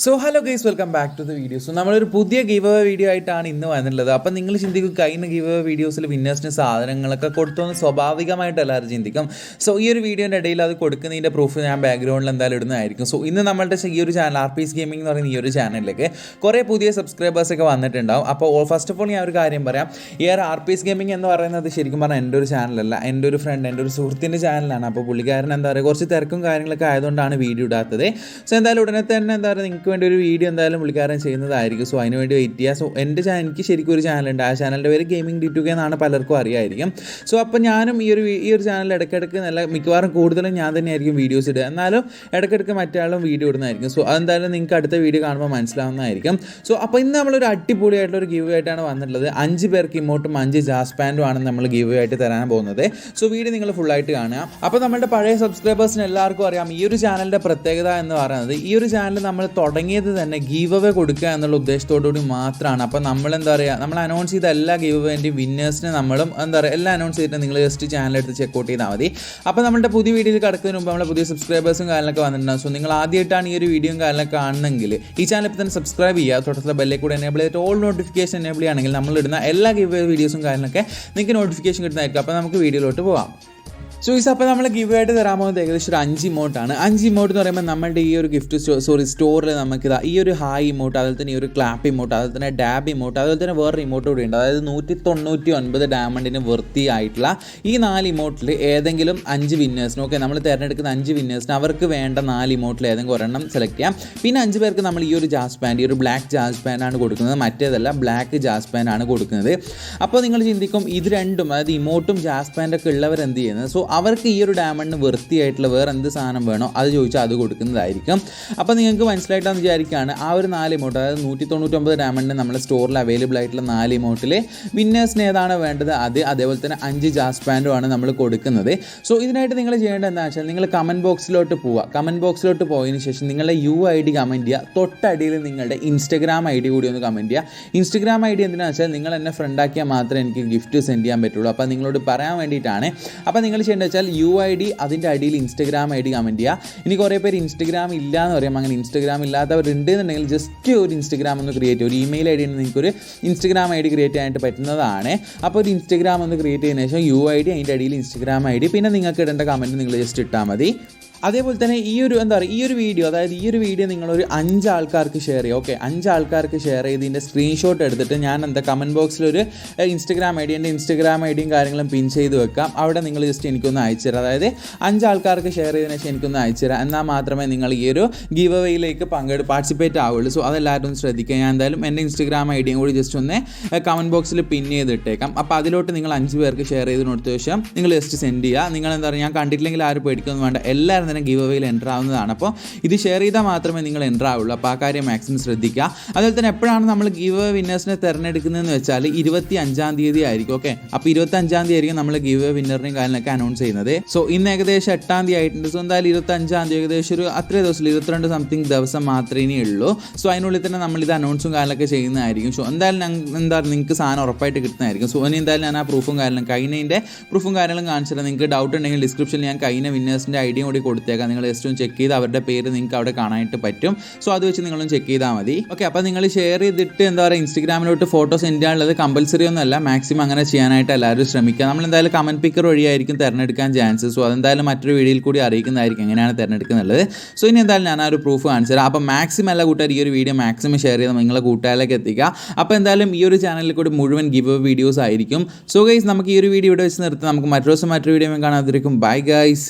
So hello guys welcome back to the video so നമ്മളൊരു പുതിയ give video ആയിട്ടാണ് ഇന്ന് വന്നിട്ടുള്ളത്. അപ്പം നിങ്ങൾ ചിന്തിക്കും കഴിഞ്ഞ ഗീവ് വീഡിയോസിൽ വിന്നേഴ്സിന് സാധനങ്ങളൊക്കെ കൊടുത്തോന്ന് സ്വാഭാവികമായിട്ട് എല്ലാവരും ചിന്തിക്കും. സോ ഈ ഒരു വീഡിയോന്റെ ഇടയിൽ അത് കൊടുക്കുന്നതിന്റെ പ്രൂഫ് ഞാൻ ബാക്ക്ഗ്രൗണ്ടിൽ എന്തായാലും ഇടുന്നതായിരിക്കും. സോ ഇന്ന് നമ്മളുടെ ഈ ഒരു channel R P S gaming എന്ന് പറയുന്ന ഈ ഒരു ചാനലിലേക്ക് കുറേ പുതിയ സബ്സ്ക്രൈബേഴ്സൊക്കെ വന്നിട്ടുണ്ടാവും. അപ്പോൾ ഫസ്റ്റ് ഓഫ് ഓൾ ഞാൻ ഒരു കാര്യം പറയാം. ഈ ഒരു ആർ പി എസ് ഗെയിമിംഗ് എന്ന് പറയുന്നത് ശരിക്കും പറഞ്ഞാൽ എന്റെ ഒരു ചാനലല്ല എന്റെ ഒരു ഫ്രണ്ട് എന്റെ ഒരു സുഹൃത്തിന്റെ ചാനലാണ് അപ്പോൾ പുള്ളിക്കാരൻ എന്താ പറയുക കുറച്ച് തിരക്കും കാര്യങ്ങളൊക്കെ ആയതുകൊണ്ടാണ് വീഡിയോ ഇടാത്തത്. സോ എന്തായാലും ഉടനെ തന്നെ എന്താ പറയുക നിങ്ങൾക്ക് വേണ്ടി ഒരു വീഡിയോ എന്തായാലും പുള്ളിക്കാരൻ ചെയ്യുന്നതായിരിക്കും. സോ അതിന് വേണ്ടി വെയിറ്റ് ചെയ്യുക സോ എന്റെ ചാനൽ എനിക്ക് ശരിക്കും ഒരു ചാനലുണ്ട് ആ ചാനലിന്റെ പേര് ഗെയിമിംഗ് ഡി കെ എന്നാണ് പലർക്കും അറിയായിരിക്കും. സോ അപ്പോൾ ഞാനും ഈ ഒരു ഈ ഒരു ചാനൽ ഇടയ്ക്കിടയ്ക്ക് നല്ല മിക്കവാറും കൂടുതലും ഞാൻ തന്നെയായിരിക്കും വീഡിയോസ് ഇടുക. എന്നാലും ഇടയ്ക്കിടയ്ക്ക് മറ്റാളും വീഡിയോ ഇടുന്നതായിരിക്കും. സോ അതെന്തായാലും നിങ്ങൾക്ക് അടുത്ത വീഡിയോ കാണുമ്പോൾ മനസ്സിലാവുന്നതായിരിക്കും. സോ അപ്പോൾ ഇന്ന് നമ്മളൊരു അടിപൊളിയായിട്ടുള്ള ഒരു ഗീവ് ആയിട്ടാണ് വന്നിട്ടുള്ളത്. അഞ്ച് പേർക്ക് ഇമോട്ടും അഞ്ച് ജാസ് പാന്റും ആണ് നമ്മൾ ഗീവ് ആയിട്ട് തരാൻ പോകുന്നത്. സോ വീഡിയോ നിങ്ങൾ ഫുള്ളായിട്ട് കാണുക. അപ്പോൾ നമ്മുടെ പഴയ സബ്സ്ക്രൈബേഴ്സിന് എല്ലാവർക്കും അറിയാം. ഈ ഒരു ചാനലിന്റെ പ്രത്യേകത എന്ന് പറയുന്നത് ഈ ഒരു ചാനൽ നമ്മൾ തുടങ്ങിയത് തന്നെ ഗീവ് അവേ കൊടുക്കുക എന്നുള്ള ഉദ്ദേശത്തോടു കൂടി മാത്രമാണ്. അപ്പോൾ നമ്മൾ എന്താ പറയുക നമ്മൾ അനൗൺസ് ചെയ്ത എല്ലാ ഗീവ് അവേന്റെയും വിന്നേഴ്സിനെ നമ്മളും എന്താ പറയുക എല്ലാം അനൗൺസ് ചെയ്തിട്ട് നിങ്ങൾ ജസ്റ്റ് ചാനൽ എടുത്ത് ചെക്കൗട്ട് ചെയ്താൽ മതി. അപ്പോൾ നമ്മുടെ പുതിയ വീഡിയോയിൽ കിടക്കുന്നതിന് മുമ്പ് നമ്മളെ പുതിയ സബ്സ്ക്രൈബേഴ്സും കാര്യങ്ങളൊക്കെ വന്നിട്ടുണ്ടാകും സോ നിങ്ങൾ ആദ്യമായിട്ടാണ് ഈ ഒരു വീഡിയോയും കാര്യങ്ങളൊക്കെ കാണുന്നെങ്കിൽ ഈ ചാനൽ ഇപ്പോൾ തന്നെ സബ്സ്ക്രൈബ് ചെയ്യുക. തൊട്ടടുത്ത ബെല്ലിൽ കൂടെ എനേബിൾ ചെയ്തിട്ട് ഓൾ നോട്ടിഫിക്കേഷൻ എനേബിൾ ചെയ്യുകയാണെങ്കിൽ നമ്മൾ ഇടുന്ന എല്ലാ ഗീവ് വീഡിയോസും കാര്യങ്ങളൊക്കെ നിങ്ങൾക്ക് നോട്ടിഫിക്കേഷൻ കിട്ടുന്നതായിരിക്കും. അപ്പോൾ നമുക്ക് വീഡിയോയിലോട്ട് പോവാം. സോ ഈസ് അപ്പോൾ നമ്മൾ ഗിവ് ആയിട്ട് തരാൻ പോകുന്നത് ഏകദേശം ഒരു അഞ്ച് ഇമോട്ടാണ് അഞ്ച് ഇമോട്ട് എന്ന് പറയുമ്പോൾ നമ്മളുടെ ഈ ഒരു ഗിഫ്റ്റ് സ്റ്റോ സോറി സ്റ്റോറിൽ നമുക്ക് ഇതാ ഈ ഒരു ഹായ് ഇമോട്ട് അതുപോലെ തന്നെ ഈ ഒരു ക്ലാപ്പ് ഇമോട്ട് അതുപോലെ തന്നെ ഡാബ് ഇമോട്ട് അതുപോലെ തന്നെ വേറൊരു ഇമോട്ട് കൂടി ഉണ്ട്. അതായത് നൂറ്റി തൊണ്ണൂറ്റി ഒൻപത് ഡയമണ്ടിന് വൃത്തിയായിട്ടുള്ള ഈ നാല് ഇമോട്ടിൽ ഏതെങ്കിലും അഞ്ച് വിന്നേഴ്സിന് ഓക്കെ നമ്മൾ തിരഞ്ഞെടുക്കുന്ന അഞ്ച് വിന്നേഴ്സിന് അവർക്ക് വേണ്ട നാല് ഇമോട്ടിൽ ഏതെങ്കിലും ഒരെണ്ണം സെലക്ട് ചെയ്യാം. പിന്നെ അഞ്ച് പേർക്ക് നമ്മൾ ഈ ഒരു ജാസ് പാന്റ് ഈ ഒരു ബ്ലാക്ക് ജാസ് പാൻ ആണ് കൊടുക്കുന്നത്. മറ്റേതല്ല ബ്ലാക്ക് ജാസ് പാൻ ആണ് കൊടുക്കുന്നത്. അപ്പോൾ നിങ്ങൾ ചിന്തിക്കും ഇത് രണ്ടും അതായത് ഇമോട്ടും ജാസ് പാന്റൊക്കെ ഉള്ളവർ എന്ത് ചെയ്യുന്നത്? സോ അവർക്ക് ഈ ഒരു ഡയമണ്ടിന് വൃത്തിയായിട്ടുള്ള വേറെ എന്ത് സാധനം വേണോ അത് ചോദിച്ചാൽ അത് കൊടുക്കുന്നതായിരിക്കും. അപ്പോൾ നിങ്ങൾക്ക് മനസ്സിലായിട്ടാന്ന് വിചാരിക്കുകയാണ് ആ ഒരു നാല് ഇമോട്ട് അതായത് നൂറ്റി തൊണ്ണൂറ്റൊമ്പത് ഡയമണ്ടിന് നമ്മുടെ സ്റ്റോറിൽ അവൈലബിൾ ആയിട്ടുള്ള നാല് ഇമോട്ടിൽ വിന്നേഴ്സിന് ഏതാണ് വേണ്ടത്? അത് അതേപോലെ തന്നെ അഞ്ച് ജാസ് പാന്റുമാണ് നമ്മൾ കൊടുക്കുന്നത്. സോ ഇതിനായിട്ട് നിങ്ങൾ ചെയ്യേണ്ടത് എന്താ വെച്ചാൽ നിങ്ങൾ കമന്റ് ബോക്സിലോട്ട് പോവുക. കമന്റ് ബോക്സിലോട്ട് പോയതിന് ശേഷം നിങ്ങളുടെ യു ഐ ഡി കമന്റ് ചെയ്യുക. തൊട്ടടിയിൽ നിങ്ങളുടെ ഇൻസ്റ്റഗ്രാം ഐ ഡി കൂടി ഒന്ന് കമന്റ് ചെയ്യുക. ഇൻസ്റ്റഗ്രാം ഐ ഡി എന്തിനാണെന്ന് വെച്ചാൽ നിങ്ങൾ എന്നെ ഫ്രണ്ടാക്കിയാൽ മാത്രമേ എനിക്ക് ഗിഫ്റ്റ് സെൻഡ് ചെയ്യാൻ പറ്റുള്ളൂ. അപ്പോൾ നിങ്ങളോട് പറയാൻ വേണ്ടിയിട്ടാണ്. അപ്പോൾ നിങ്ങൾ ചെയ്യേണ്ടത് വെച്ചാൽ യു ഐ ഡി അതിന്റെ അടിയിൽ ഇൻസ്റ്റഗ്രാം ഐ ഡി കമന്റ് ചെയ്യുക. ഇനി കുറേ പേര് ഇൻസ്റ്റഗ്രാം ഇല്ല എന്ന് പറയും. അങ്ങനെ ഇൻസ്റ്റഗ്രാം ഇല്ലാത്തവരുണ്ട് എന്നുണ്ടെങ്കിൽ ജസ്റ്റ് ഒരു ഇൻസ്റ്റഗ്രാം ഒന്ന് ക്രിയേറ്റ് ഒരു ഇമെയിൽ ഐ ഡി നിങ്ങൾക്ക് ഒരു ഇൻസ്റ്റഗ്രാം ഐ ഡി ക്രിയേറ്റ് ചെയ്യാനായിട്ട് പറ്റുന്നതാണ്. അപ്പോൾ ഒരു ഇൻസ്റ്റഗ്രാം ഒന്ന് ക്രിയേറ്റ് ചെയ്തതിനു ശേഷം യു ഐ ഡി അതിന്റെ അടിയിൽ ഇൻസ്റ്റഗ്രാം ഐ ഡി പിന്നെ നിങ്ങൾക്ക് ഇടേണ്ട കമന്റ് നിങ്ങൾ ജസ്റ്റ് ഇട്ടാൽ മതി. അതേപോലെ തന്നെ ഈ ഒരു എന്താ പറയുക ഈ ഒരു വീഡിയോ അതായത് ഈ ഒരു വീഡിയോ നിങ്ങളൊരു അഞ്ച് ആൾക്കാർക്ക് ഷെയർ ചെയ്യുക. ഓക്കെ അഞ്ച് ആൾക്കാർക്ക് ഷെയർ ചെയ്ത് ഇതിന്റെ സ്ക്രീൻഷോട്ട് എടുത്തിട്ട് ഞാൻ എന്താ കമന്റ് ബോക്സിൽ ഒരു ഇൻസ്റ്റഗ്രാം ഐ ഡി എന്റെ ഇൻസ്റ്റഗ്രാം ഐ ഡിയും കാര്യങ്ങളും പിൻ ചെയ്ത് വെക്കാം. അവിടെ നിങ്ങൾ ജസ്റ്റ് എനിക്കൊന്ന് അയച്ചു തരാം. അതായത് അഞ്ച് ആൾക്കാർക്ക് ഷെയർ ചെയ്തതിനു ശേഷം എനിക്കൊന്ന് അയച്ചു തരാം. എന്നാൽ മാത്രമേ നിങ്ങൾ ഈ ഒരു ഗീവ് അവയിലേക്ക് പങ്കെടു പാർട്ടിസിപ്പേറ്റ് ആവുള്ളൂ. സോ അതെല്ലാവരും ഒന്ന് ശ്രദ്ധിക്കുക. ഞാൻ എന്തായാലും എന്റെ ഇൻസ്റ്റഗ്രാം ഐ ഡിയും കൂടി ജസ്റ്റ് ഒന്ന് കമന്റ് ബോക്സിൽ പിൻ ചെയ്തിട്ടേക്കാം. അപ്പോൾ അതിലോട്ട് നിങ്ങൾ അഞ്ച് പേർക്ക് ഷെയർ ചെയ്ത് കൊടുത്ത ശേഷം നിങ്ങൾ ജസ്റ്റ് സെൻഡ് ചെയ്യുക. നിങ്ങൾ എന്താ പറയുക ഞാൻ കണ്ടിട്ടില്ലെങ്കിൽ ആരും പേടിക്കൊന്നും വേണ്ട. എല്ലാവരും തന്നെ ഗീവ് അവയിൽ എന്റർ ആവുന്നതാണ്. അപ്പോൾ ഇത് ഷെയർ ചെയ്താൽ മാത്രമേ നിങ്ങൾ എന്റർ ആവുള്ളൂ. അപ്പോൾ ആ കാര്യം മാക്സിമം ശ്രദ്ധിക്കുക. അതുപോലെ തന്നെ എപ്പോഴാണ് നമ്മൾ ഗീവ് വിന്നേഴ്സിനെ തിരഞ്ഞെടുക്കുന്നതെന്ന് വെച്ചാൽ ഇരുപത്തി അഞ്ചാം തീയതി ആയിരിക്കും ഓക്കെ അപ്പോൾ ഇരുപത്തി അഞ്ചാം തീയതി ആയിരിക്കും നമ്മൾ ഗീവ് വിന്നറിനെയും കാര്യങ്ങളൊക്കെ അനൗൺസ് ചെയ്യുന്നത്. സോ ഇന്ന് ഏകദേശം എട്ടാം തീയതി ആയിട്ടുണ്ട്. സോ എന്തായാലും ഇരുപത്തി അഞ്ചാം തീയതി ഏകദേശം ഒരു അത്ര ദിവസം ഇരുപത്തിരണ്ട് സംതിങ് ദിവസം മാത്രമേ ഉള്ളൂ. സോ അതിനുള്ളിൽ തന്നെ നമ്മൾ ഇത് അനൗൺസും കാര്യങ്ങളൊക്കെ ചെയ്യുന്നതായിരിക്കും. സോ എന്തായാലും എന്താ നിങ്ങൾക്ക് സാധനം ഉറപ്പായിട്ട് കിട്ടുന്നതായിരിക്കും. സോ ഇനി എന്തായാലും ഞാൻ ആ പ്രൂഫും കാര്യങ്ങളും കഴിഞ്ഞതിന്റെ പ്രൂഫും കാര്യങ്ങളും കാണിച്ചിട്ട് നിങ്ങൾക്ക് ഡൗട്ട് ഉണ്ടെങ്കിൽ ഡിസ്ക്രിപ്ഷനിൽ ഞാൻ കൈന വിന്നേഴ്സിന്റെ ഐഡിയും കൂടി കൊടുത്തേക്കാം. നിങ്ങൾ ജസ്റ്റ് ഒന്ന് ചെക്ക് ചെയ്ത് അവരുടെ പേര് നിങ്ങൾക്ക് അവിടെ കാണാനായിട്ട് പറ്റും. സോ അത് വെച്ച് നിങ്ങളൊന്ന് ചെക്ക് ചെയ്താൽ മതി. ഓക്കെ അപ്പോൾ നിങ്ങൾ ഷെയർ ചെയ്തിട്ട് എന്താ പറയുക ഇൻസ്റ്റഗ്രാമിലോട്ട് ഫോട്ടോ സെൻഡ് ചെയ്യാനുള്ളത് കമ്പൽസറി ഒന്നുമല്ല മാക്സിമം അങ്ങനെ ചെയ്യാനായിട്ട് എല്ലാവരും ശ്രമിക്കുക. നമ്മൾ എന്തായാലും കമന്റ് പിക്കർ വഴിയായിരിക്കും തിരഞ്ഞെടുക്കാൻ ചാൻസസ് സോ അതെന്തായാലും മറ്റൊരു വീഡിയോയിൽ കൂടി അറിയിക്കുന്നതായിരിക്കും എങ്ങനെയാണ് തിരഞ്ഞെടുക്കുന്നത്. സോ ഇനി എന്തായാലും ഞാൻ ആ ഒരു പ്രൂഫ് കാണിച്ചു തരാം. അപ്പോൾ മാക്സിമം എല്ലാ കൂട്ടുകാർ ഈ ഒരു വീഡിയോ മാക്സിമം ഷെയർ ചെയ്ത് നിങ്ങളെ കൂട്ടുകാരിലേക്ക് എത്തിക്കുക. അപ്പോൾ എന്തായാലും ഈ ഒരു ചാനലിൽ കൂടി മുഴുവൻ ഗിവ് വീഡിയോസ് ആയിരിക്കും. സോ ഗൈസ് നമുക്ക് ഈ ഒരു വീഡിയോ ഇവിടെ വെച്ച് നിർത്താം. നമുക്ക് മറ്റൊരു ദിവസം മറ്റൊരു വീഡിയോ കാണാതിരിക്കും. Bye guys